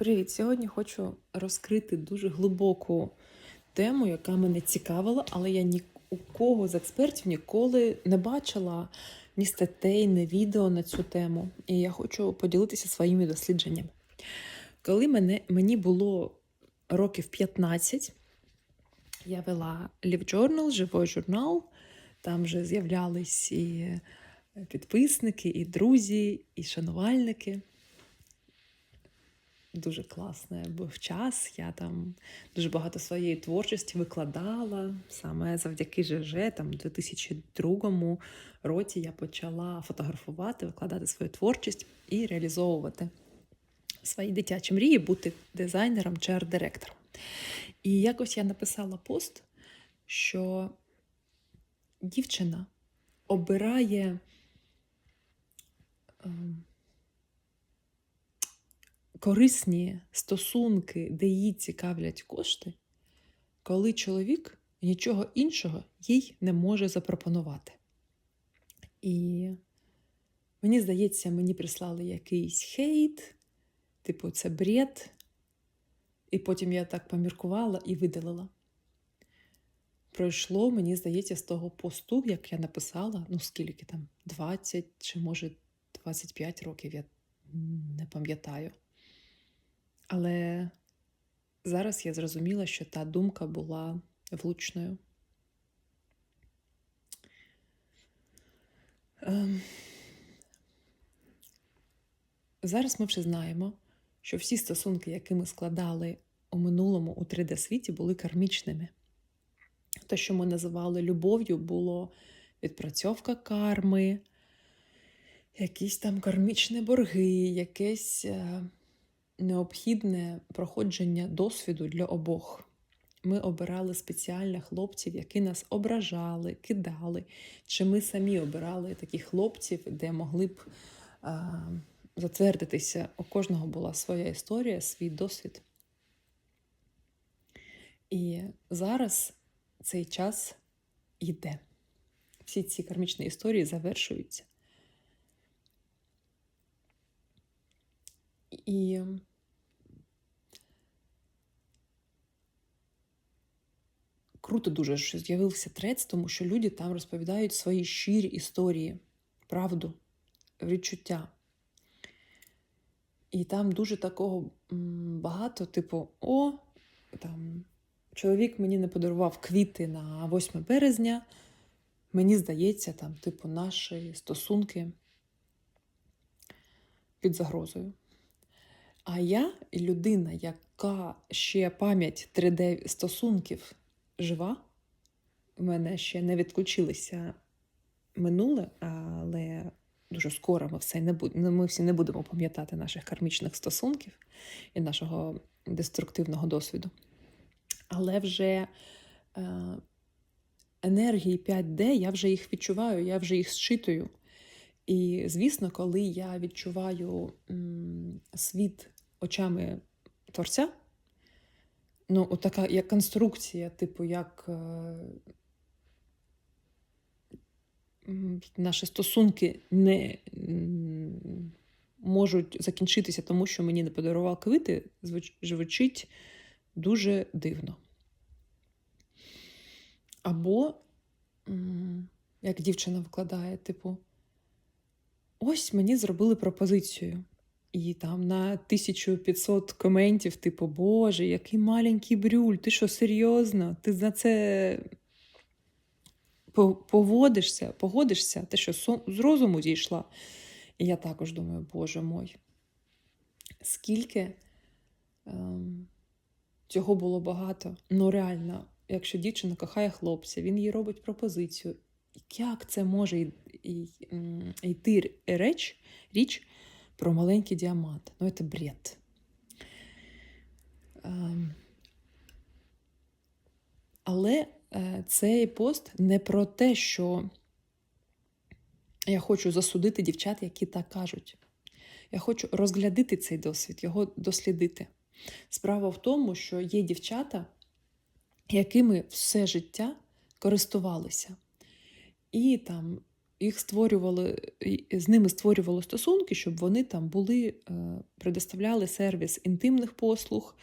Привіт! Сьогодні хочу розкрити дуже глибоку тему, яка мене цікавила, але я ні у кого з експертів ніколи не бачила ні статей, ні відео на цю тему. І я хочу поділитися своїми дослідженнями. Коли мене, мені було років 15, я вела Live Journal, живий журнал. Там вже з'являлись і підписники, і друзі, і шанувальники дуже класний був час. Я там дуже багато своєї творчості викладала. Саме завдяки ЖЖ, там у 2002 році я почала фотографувати, викладати свою творчість і реалізовувати свої дитячі мрії, бути дизайнером чи арт-директором. І якось я написала пост, що дівчина обирає. ем, корисні стосунки, де її цікавлять кошти, коли чоловік нічого іншого їй не може запропонувати. І мені здається, мені прислали якийсь хейт, типу, це бред. І потім я так поміркувала і видалила. Пройшло, мені здається, з того посту, як я написала, ну скільки там, 20 чи, може, 25 років, я не пам'ятаю. Але зараз я зрозуміла, що та думка була влучною. Ем... Зараз ми вже знаємо, що всі стосунки, які ми складали у минулому у 3D-світі, були кармічними. Те, що ми називали любов'ю, було відпрацьовка карми, якісь там кармічні борги, якесь необхідне проходження досвіду для обох. Ми обирали спеціальних хлопців, які нас ображали, кидали. Чи ми самі обирали таких хлопців, де могли б а, затвердитися? У кожного була своя історія, свій досвід. І зараз цей час йде. Всі ці кармічні історії завершуються. І круто дуже, що з'явився трец, тому що люди там розповідають свої щирі історії, правду, відчуття. І там дуже такого багато, типу, о, там, чоловік мені не подарував квіти на 8 березня. Мені здається, там, типу, наші стосунки під загрозою. А я людина, яка ще пам'ять 3D-стосунків жива. У мене ще не відключилися минуле, але дуже скоро ми все не ну, ми всі не будемо пам'ятати наших кармічних стосунків і нашого деструктивного досвіду. Але вже е, енергії 5D, я вже їх відчуваю, я вже їх зчитую. І, звісно, коли я відчуваю м, світ очами творця, ну, така як конструкція, типу, як е, наші стосунки не можуть закінчитися, тому що мені не подарував квіти, звучить дуже дивно. Або, як дівчина вкладає, типу, ось мені зробили пропозицію. І там на 1500 коментів, типу, Боже, який маленький брюль, ти що серйозно? Ти за це поводишся, погодишся, ти що з розуму зійшла? І я також думаю, Боже мой, скільки ем, цього було багато. Ну, реально, якщо дівчина кохає хлопця, він їй робить пропозицію. Як це може йти реч, річ? Про маленький діамант. Ну, це бред. Ем, але е, цей пост не про те, що я хочу засудити дівчат, які так кажуть. Я хочу розглядити цей досвід, його дослідити. Справа в тому, що є дівчата, якими все життя користувалися. І там їх створювали, з ними створювали стосунки, щоб вони там були, е, предоставляли сервіс інтимних послуг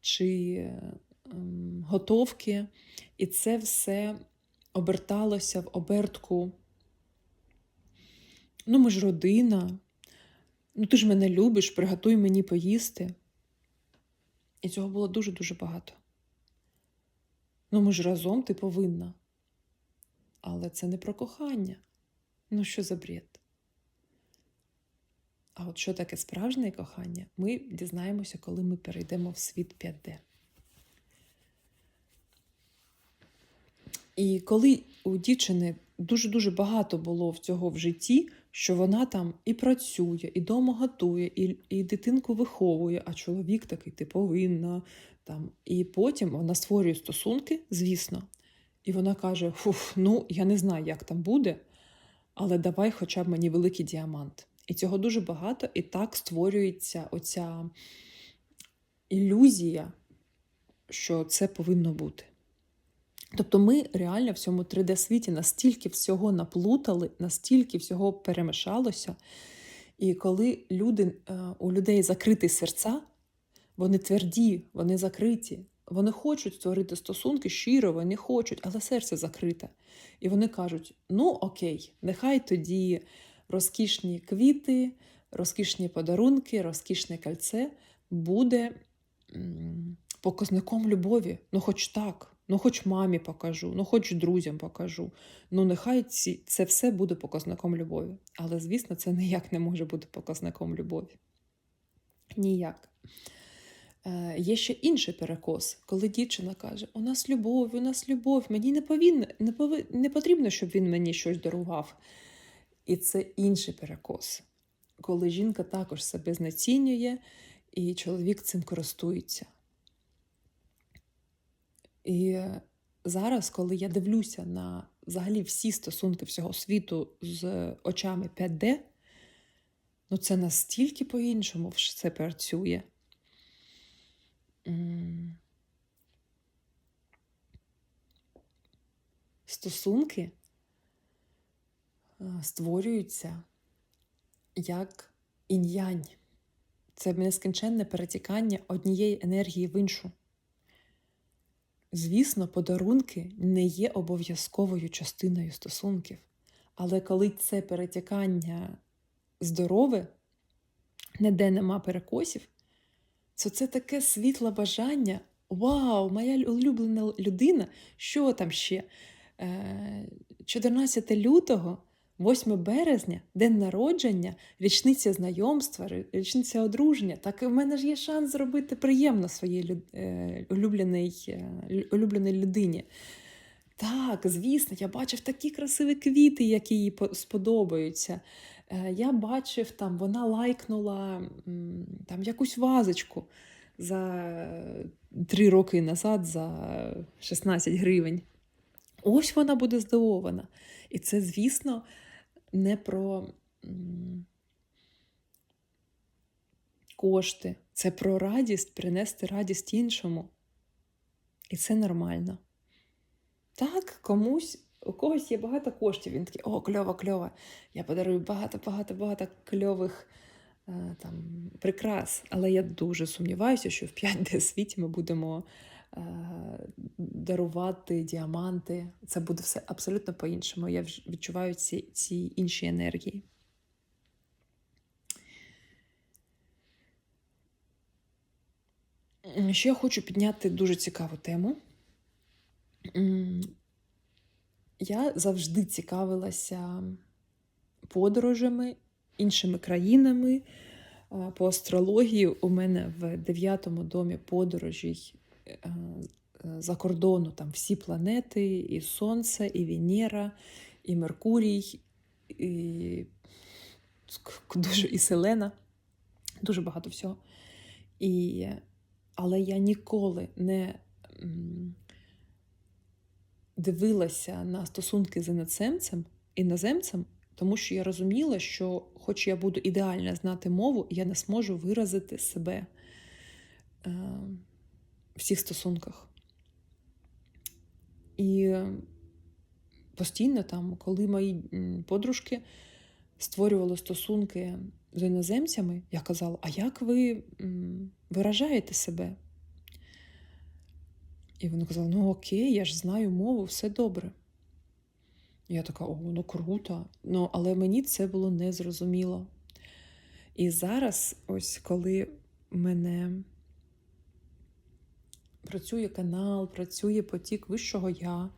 чи ем, готовки. І це все оберталося в обертку. Ну, ми ж родина, ну ти ж мене любиш, приготуй мені поїсти. І цього було дуже-дуже багато. Ну, ми ж разом ти повинна. Але це не про кохання. Ну, що за бред? А от що таке справжнє кохання, ми дізнаємося, коли ми перейдемо в світ 5D. І коли у дівчини дуже-дуже багато було в цього в житті, що вона там і працює, і дома готує, і і дитинку виховує, а чоловік такий ти повинна. Там. І потім вона створює стосунки, звісно. І вона каже: Фуф, ну я не знаю, як там буде, але давай хоча б мені великий діамант. І цього дуже багато, і так створюється оця ілюзія, що це повинно бути. Тобто ми реально в цьому 3D-світі настільки всього наплутали, настільки всього перемішалося. І коли люди, е, у людей закриті серця, вони тверді, вони закриті, вони хочуть створити стосунки щиро, вони хочуть, але серце закрите. І вони кажуть: ну окей, нехай тоді розкішні квіти, розкішні подарунки, розкішне кольце буде показником любові. Ну, хоч так. Ну, хоч мамі покажу, ну хоч друзям покажу. Ну, нехай ці, це все буде показником любові. Але, звісно, це ніяк не може бути показником любові. Ніяк. Е, Є ще інший перекос, коли дівчина каже: У нас любов, у нас любов, мені не повинно, не, пови, не потрібно, щоб він мені щось дарував. І це інший перекос, коли жінка також себе знецінює, і чоловік цим користується. І зараз, коли я дивлюся на взагалі всі стосунки всього світу з очами 5D, ну це настільки по-іншому все працює. Стосунки створюються як інь-янь. Це нескінченне перетікання однієї енергії в іншу. Звісно, подарунки не є обов'язковою частиною стосунків, але коли це перетякання здорове, ніде нема перекосів, то це таке світле бажання. Вау, моя улюблена людина! Що там ще? 14 е, лютого 8 березня, день народження, річниця знайомства, річниця одруження. Так в мене ж є шанс зробити приємно своїй е, улюбленій, е, улюбленій людині. Так, звісно, я бачив такі красиві квіти, які їй сподобаються. Е, я бачив, там вона лайкнула там якусь вазочку за три роки назад за 16 гривень. Ось вона буде здивована. І це, звісно, не про кошти, це про радість, принести радість іншому. І це нормально. Так, комусь, у когось є багато коштів. Він такий, о, кльово, кльово. Я подарую багато-багато-багато кльових е, там, прикрас. Але я дуже сумніваюся, що в 5D світі ми будемо Е, дарувати діаманти. Це буде все абсолютно по-іншому. Я відчуваю ці, ці інші енергії. Ще я хочу підняти дуже цікаву тему. Я завжди цікавилася подорожами, іншими країнами. По астрології у мене в дев'ятому домі подорожей Е, за кордону там всі планети, і Сонце, і Венера, і Меркурій, і дуже, і Селена, дуже багато всього. І, Але я ніколи не дивилася на стосунки з іноземцем, іноземцем, тому що я розуміла, що, хоч я буду ідеально знати мову, я не зможу виразити себе. Е, в всіх стосунках. І постійно там, коли мої подружки створювали стосунки з іноземцями, я казала: а як ви виражаєте себе? І вони казали: ну окей, я ж знаю мову, все добре. Я така, о, ну круто. Ну, але мені це було незрозуміло. І зараз, ось коли мене працює канал, працює потік вищого я,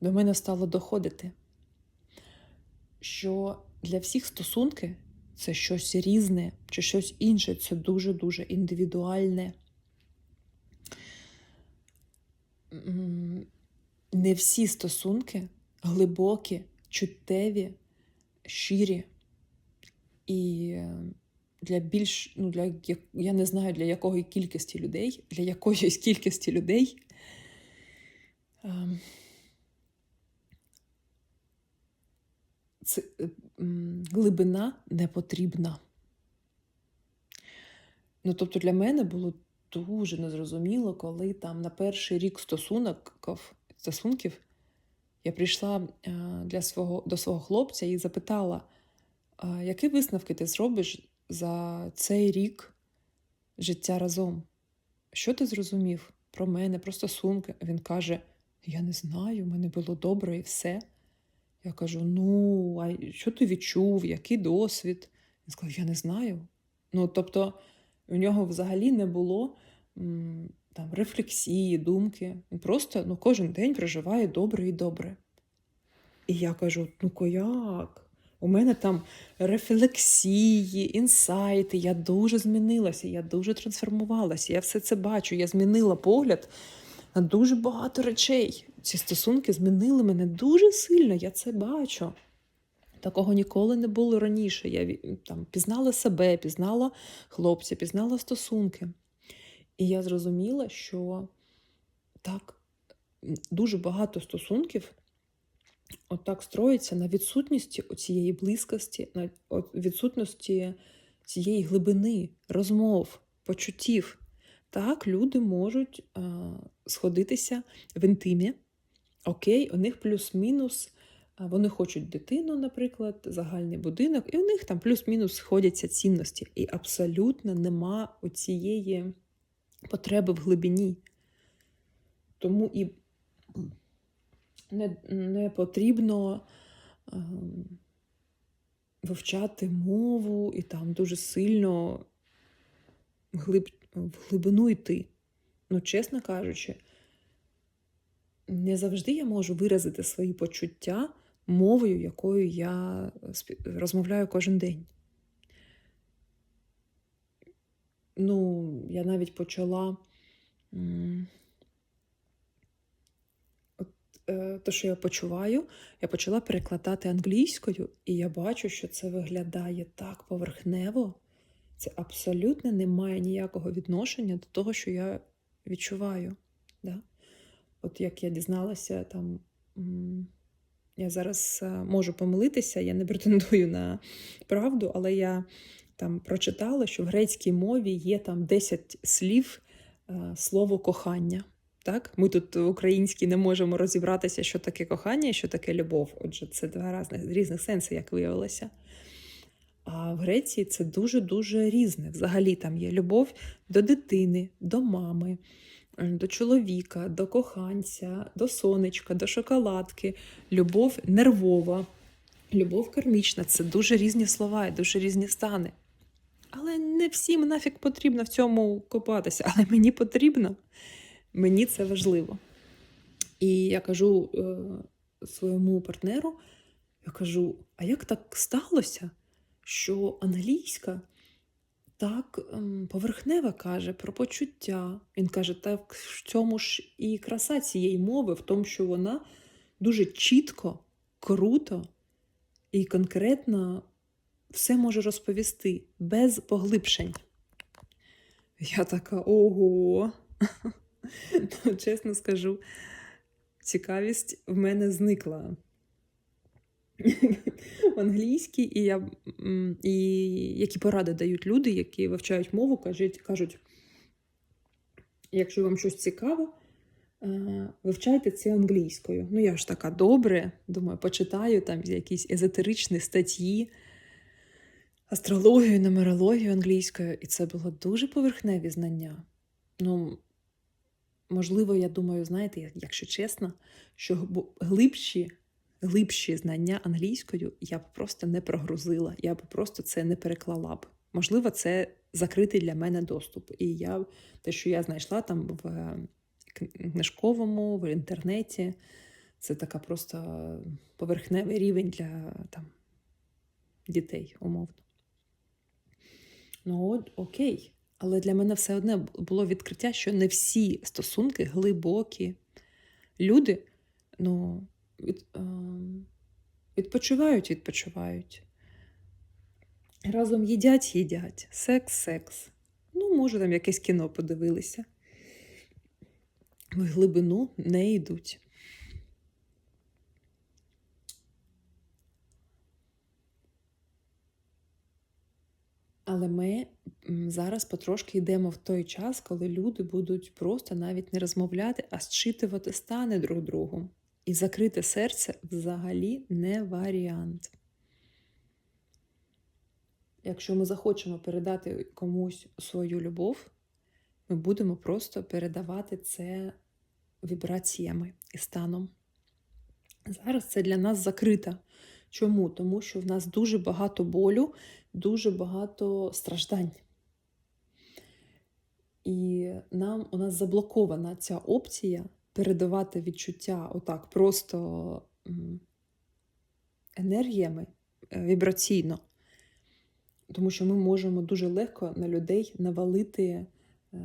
до мене стало доходити, що для всіх стосунки це щось різне чи щось інше, це дуже-дуже індивідуальне. М, Не всі стосунки глибокі, чуттєві, щирі. І е, для більш, ну, для, я не знаю, для якої кількості людей, для якоїсь кількості людей ем, це, е, глибина не потрібна. Ну, тобто для мене було дуже незрозуміло, коли там на перший рік стосунків, стосунків я прийшла е, для свого, до свого хлопця і запитала, які висновки ти зробиш за цей рік життя разом? Що ти зрозумів про мене, про стосунки? Він каже: Я не знаю, мене було добре і все. Я кажу: ну, а що ти відчув, який досвід? Він сказав, я не знаю. Ну, тобто, у нього взагалі не було там, рефлексії, думки. Він просто ну, кожен день проживає добре і добре. І я кажу: ну ко як? У мене там рефлексії, інсайти. Я дуже змінилася, я дуже трансформувалася. Я все це бачу. Я змінила погляд на дуже багато речей. Ці стосунки змінили мене дуже сильно. Я це бачу. Такого ніколи не було раніше. Я там пізнала себе, пізнала хлопця, пізнала стосунки. І я зрозуміла, що так, дуже багато стосунків отак строїться на відсутності цієї близькості, на відсутності цієї глибини розмов, почуттів. Так, люди можуть а, сходитися в інтимі. Окей, у них плюс-мінус. Вони хочуть дитину, наприклад, загальний будинок, і у них там плюс-мінус сходяться цінності. І абсолютно нема цієї потреби в глибині. Тому і не, не потрібно ем, вивчати мову і там дуже сильно глиб, в глибину йти. Ну, чесно кажучи, не завжди я можу виразити свої почуття мовою, якою я розмовляю кожен день. Ну, я навіть почала. От, е, те, що я почуваю, я почала перекладати англійською, і я бачу, що це виглядає так поверхнево. Це абсолютно не має ніякого відношення до того, що я відчуваю. Да? От як я дізналася, там я зараз е, можу помилитися, я не претендую на правду, але я там прочитала, що в грецькій мові є там 10 слів е, слово кохання. Так? Ми тут українські не можемо розібратися, що таке кохання і що таке любов. Отже, це два різних, різних сенси, як виявилося. А в Греції це дуже-дуже різне. Взагалі там є любов до дитини, до мами, до чоловіка, до коханця, до сонечка, до шоколадки, любов нервова, любов кармічна. Це дуже різні слова і дуже різні стани. Але не всім нафіг потрібно в цьому копатися. Але мені потрібно, мені це важливо. І я кажу е, своєму партнеру: я кажу: а як так сталося, що англійська так ем, поверхнево каже про почуття? Він каже, так в цьому ж і краса цієї мови, в тому, що вона дуже чітко, круто і конкретно все може розповісти без поглибшень. Я така ого. Ну, чесно скажу, цікавість в мене зникла англійській, і, я, і які поради дають люди, які вивчають мову, кажуть, кажуть якщо вам щось цікаво, е, вивчайте це англійською. Ну, я ж така добре, думаю, почитаю там якісь езотеричні статті, астрологію, нумерологію англійською, і це було дуже поверхневі знання. Ну, можливо, я думаю, знаєте, якщо чесно, що глибші, глибші знання англійською я б просто не прогрузила, я б просто це не переклала б. Можливо, це закритий для мене доступ. І я те, що я знайшла там в е, книжковому, в інтернеті, це така просто поверхневий рівень для там, дітей, умовно. Ну, от, окей. Але для мене все одне було відкриття, що не всі стосунки глибокі. Люди ну, від, е, відпочивають, відпочивають. Разом їдять, їдять. Секс, секс. Ну, може, там якесь кіно подивилися. В глибину не йдуть. Але ми зараз потрошки йдемо в той час, коли люди будуть просто навіть не розмовляти, а зчитувати стани друг другу. І закрите серце взагалі не варіант. Якщо ми захочемо передати комусь свою любов, ми будемо просто передавати це вібраціями і станом. Зараз це для нас закрито. Чому? Тому що в нас дуже багато болю, дуже багато страждань. І нам у нас заблокована ця опція передавати відчуття отак просто енергіями е, вібраційно. Тому що ми можемо дуже легко на людей навалити е,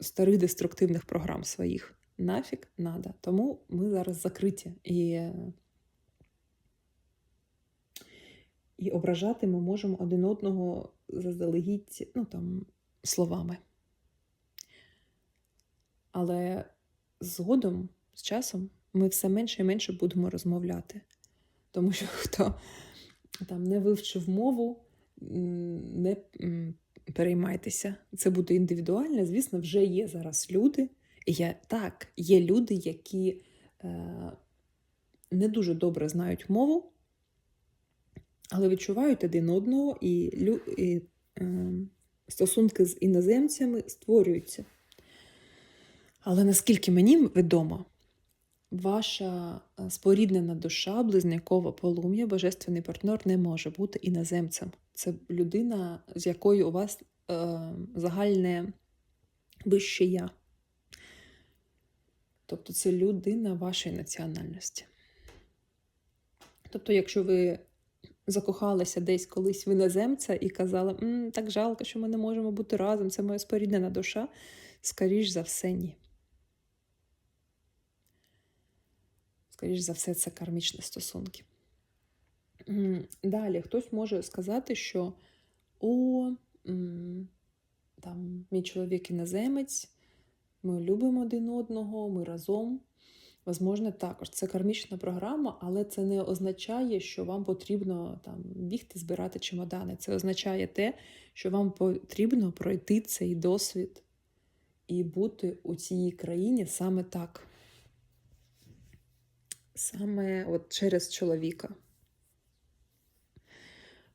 старих деструктивних програм своїх. Нафіг надо. Тому ми зараз закриті. І, і ображати ми можемо один одного заздалегідь ну, там, словами. Але згодом, з часом, ми все менше і менше будемо розмовляти. Тому що хто там не вивчив мову, не переймайтеся. Це буде індивідуально. Звісно, вже є зараз люди. І так, є люди, які е, не дуже добре знають мову, але відчувають один одного, і, і е, стосунки з іноземцями створюються. Але наскільки мені відомо, ваша е, споріднена душа, близнякова полум'я, божественний партнер не може бути іноземцем. Це людина, з якою у вас е, загальне вище я. Тобто це людина вашої національності. Тобто, якщо ви закохалися десь колись в іноземця і казали, М, так жалко, що ми не можемо бути разом, це моя споріднена душа, скоріш за все, ні. Скоріш за все, це кармічні стосунки. Далі хтось може сказати, що о, там, мій чоловік іноземець, ми любимо один одного, ми разом. Возможно, також це кармічна програма, але це не означає, що вам потрібно там бігти, збирати чемодани. Це означає те, що вам потрібно пройти цей досвід і бути у цій країні саме так. Саме от через чоловіка.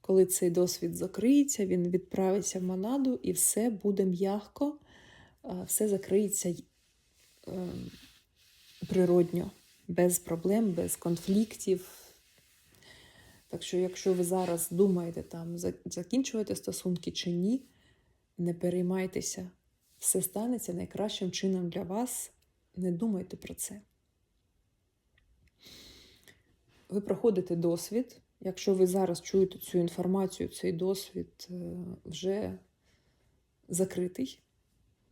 Коли цей досвід закриється, він відправиться в монаду і все буде м'яко, все закриється ем, природньо, без проблем, без конфліктів. Так що, якщо ви зараз думаєте там закінчувати стосунки чи ні, не переймайтеся. Все станеться найкращим чином для вас. Не думайте про це. Ви проходите досвід. Якщо ви зараз чуєте цю інформацію, цей досвід е, вже закритий,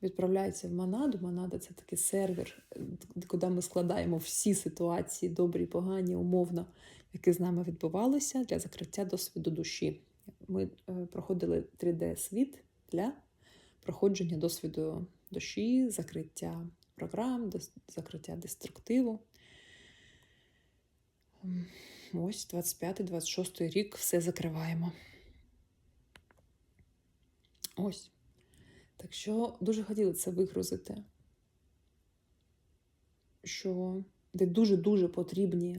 відправляється в Монаду. Монада це такий сервер, е, куди ми складаємо всі ситуації, добрі, погані, умовно, які з нами відбувалися для закриття досвіду душі. Ми е, проходили 3D-світ для проходження досвіду душі, закриття програм, закриття деструктиву. Ось 25-26 рік все закриваємо. Ось. Так що дуже хотіли це вигрузити. що де дуже-дуже потрібні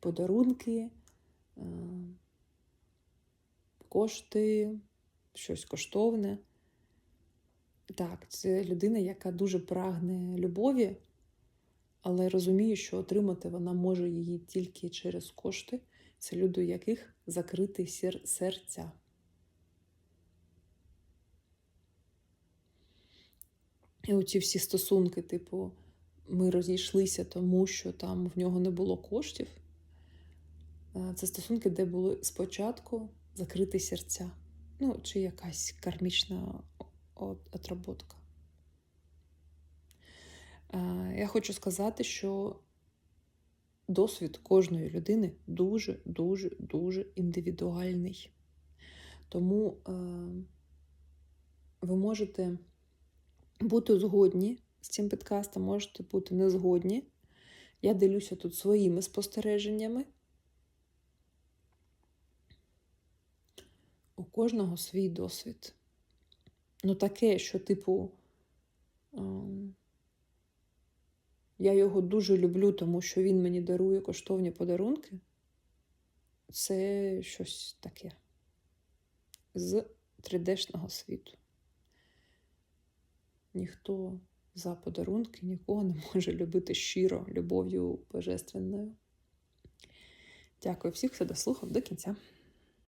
подарунки, е, кошти, щось коштовне. Так, це людина, яка дуже прагне любові, але розуміє, що отримати вона може її тільки через кошти. Це люди, у яких закриті сер- серця. І оці всі стосунки, типу, ми розійшлися, тому що там в нього не було коштів. Е, Це стосунки, де були спочатку закриті серця. Ну, чи якась кармічна отработка. Я хочу сказати, що досвід кожної людини дуже, дуже, дуже індивідуальний. Тому е, ви можете бути згодні з цим підкастом, можете бути не згодні. Я ділюся тут своїми спостереженнями. У кожного свій досвід. Ну, таке, що, типу, ем, я його дуже люблю, тому що він мені дарує коштовні подарунки. Це щось таке з 3D-шного світу. Ніхто за подарунки нікого не може любити щиро, любов'ю божественною. Дякую всіх, хто дослухав до кінця.